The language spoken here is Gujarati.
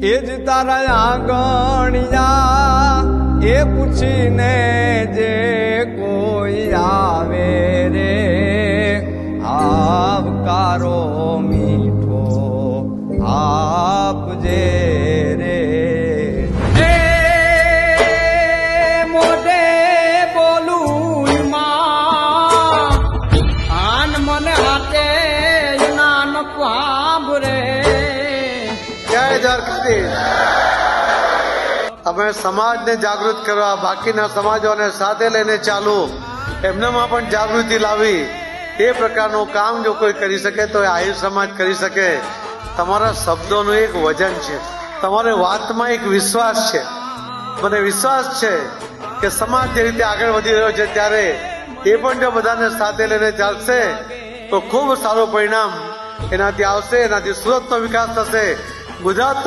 એ જ તારા આંગણિયા એ પૂછીને જે જય દ્વારકાધીશ અમે સમાજને જાગૃત કરવા, બાકીના સમાજોને સાથે લઈને ચાલુ, એમનામાં પણ જાગૃતિ લાવી. એ પ્રકારનું કામ જો કોઈ કરી શકે તો એ આહિર સમાજ કરી શકે. તમારા શબ્દોનું એક વજન છે. તમારી વાતમાં એક વિશ્વાસ છે. મને વિશ્વાસ છે કે સમાજ જે રીતે આગળ વધી રહ્યો છે ત્યારે એ પણ જો બધાને સાથે લઈને ચાલશે, તો ખૂબ સારું પરિણામ એનાથી આવશે, એનાથી સુરતનો વિકાસ થશે. ગુજરાત